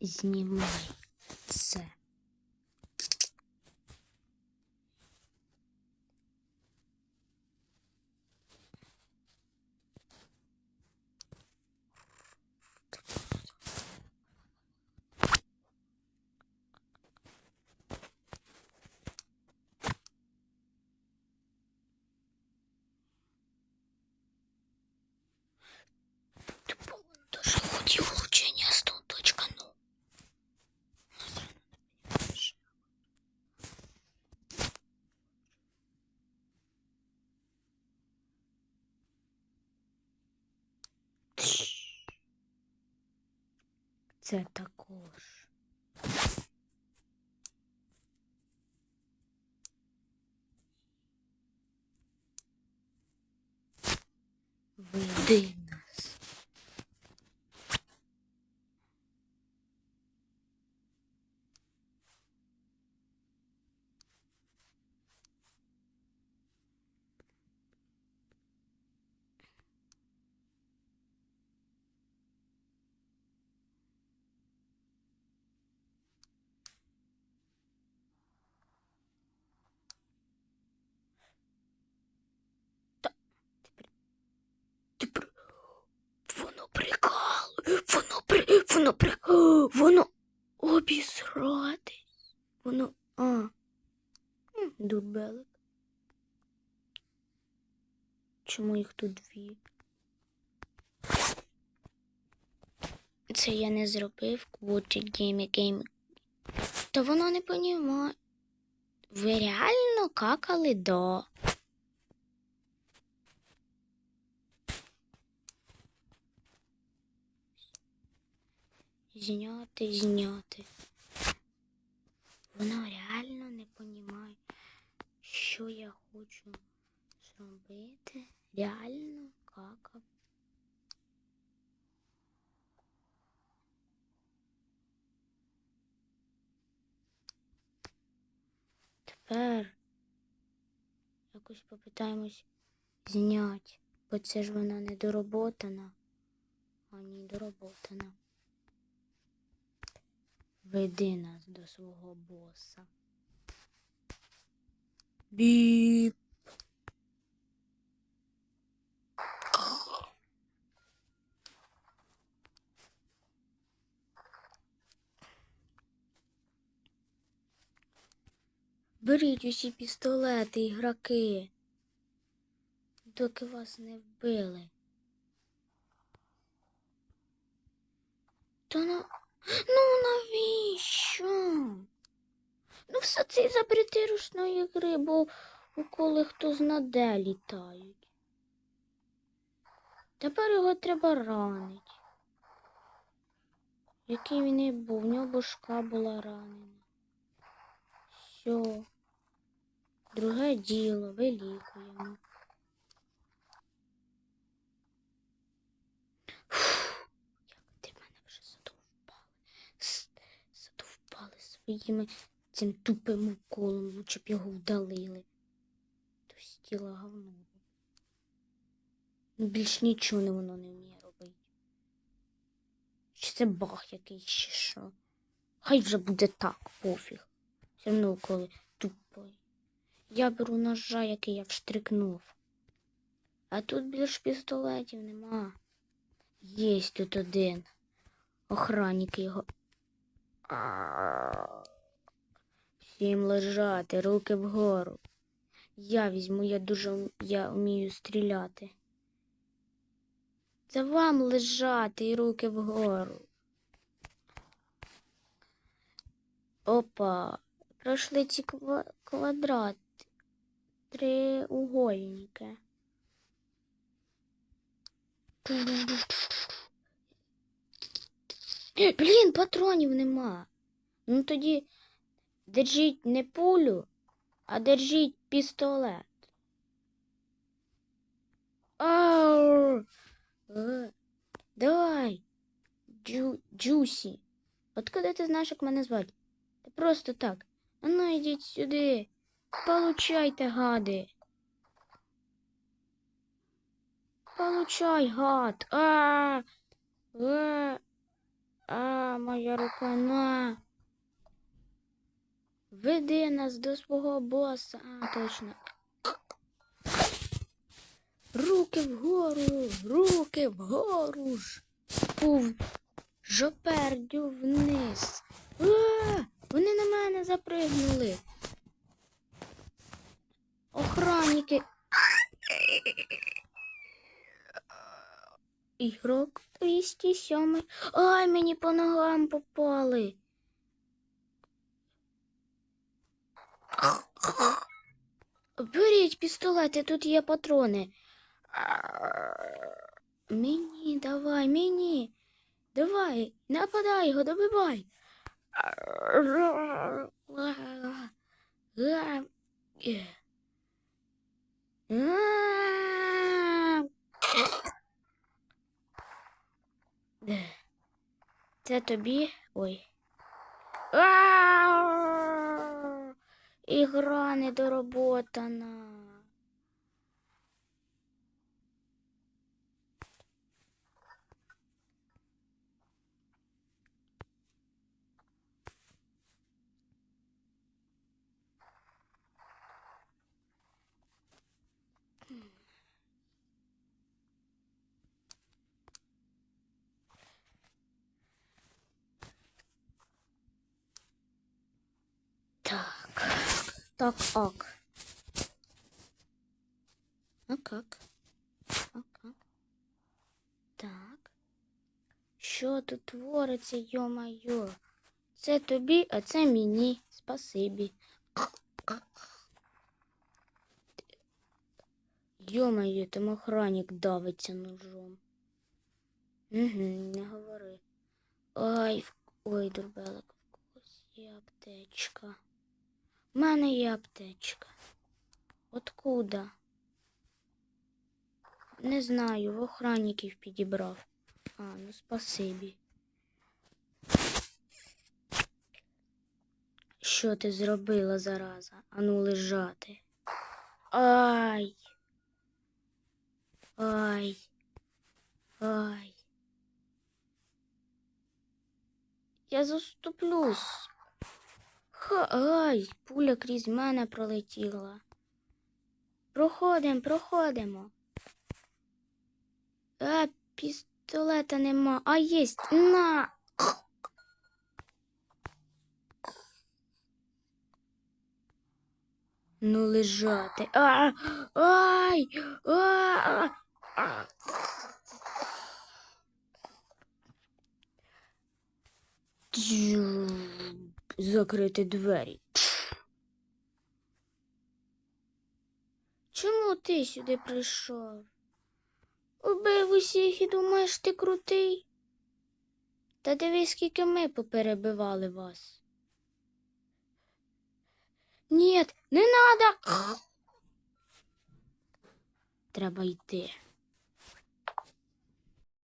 знімай це. Це також. Веди нас. Ти при... Воно прикал. Воно при... Воно при... Воно обісратись. Воно... А. М, Дурбелик. Чому їх тут дві? Це я не зробив квочі геймі геймі. Та воно не понімає. Ви реально какали до. Зняти, зняти. Вона реально не понімає, що я хочу зробити. Реально какав. Тепер якось попитаємось зняти, бо це ж вона не дороботана, а ні дороботана. Веди нас до свого боса. Біп. Беріть усі пістолети, ігроки, доки вас не вбили. Та на... Ну навіщо? Ну, все це із-за притирушної гри, бо уколи хто знаде літають. Тепер його треба ранити. Який він і був, в нього башка була ранена. Все. Друге діло, вилікуємо. Фух, як ти мене вже задовбали. С- Задовбали своїми цим тупим уколом, лучше б його вдалили. То стіла говно. Ну, більш нічого воно не вміє робити. Чи це баг якийсь, чи що? Хай вже буде так, пофіг. Все одно коли тупий. Я беру ножа, який я вштрикнув. А тут більш пістолетів нема. Єсть тут один. Охранник його. Всім лежати, руки вгору. Я візьму, я дуже я вмію стріляти. Це вам лежати і руки вгору. Опа. Пройшли ці ква- квадрати. Триугольники. Блін, патронів нема. Ну тоді держіть не пулю, а держіть пістолет. Ау! Е, Давай, Джу, Джусі. Откуда ти знаєш, як мене звати? Просто так. А ну йдіть сюди. Получайте, гади. Получай, гад. А, а, а, моя рука, на. Веди нас до свого боса. А, точно. Руки вгору, руки вгору ж. Пув жопердю вниз. А, вони на мене запригнули. Охранники. Ігрок 207. Ай, мені по ногам попали. Беріть пістолети, тут є патрони. Мені, давай, мені. Давай, нападай його, добивай. Це тобі. Ой. Ігра недороботана. Так. Так, ок. А как? А как? Так. Що тут твориться, йо-майо? Це тобі, а це мені. Спасибі. Йо-моє, там охранник давиться ножом. Угу, не говори. Ой, ой, дурбелик, в когось є аптечка. У мене є аптечка. Откуда? Не знаю, в охранників підібрав. А, ну спасибі. Що ти зробила, зараза? Ану лежати. Ай. Ай. Ай. Я заступлюсь. Ай, пуля крізь мене пролетіла. Проходимо, проходимо. А, пістолета нема. А єсть. На. Ну лежати. А, ай! А, а. Тю, Закрити двері. Чому ти сюди прийшов? Убив усіх і думаєш, ти крутий? Та дивись, скільки ми поперебивали вас. Ні, не надо. Треба йти.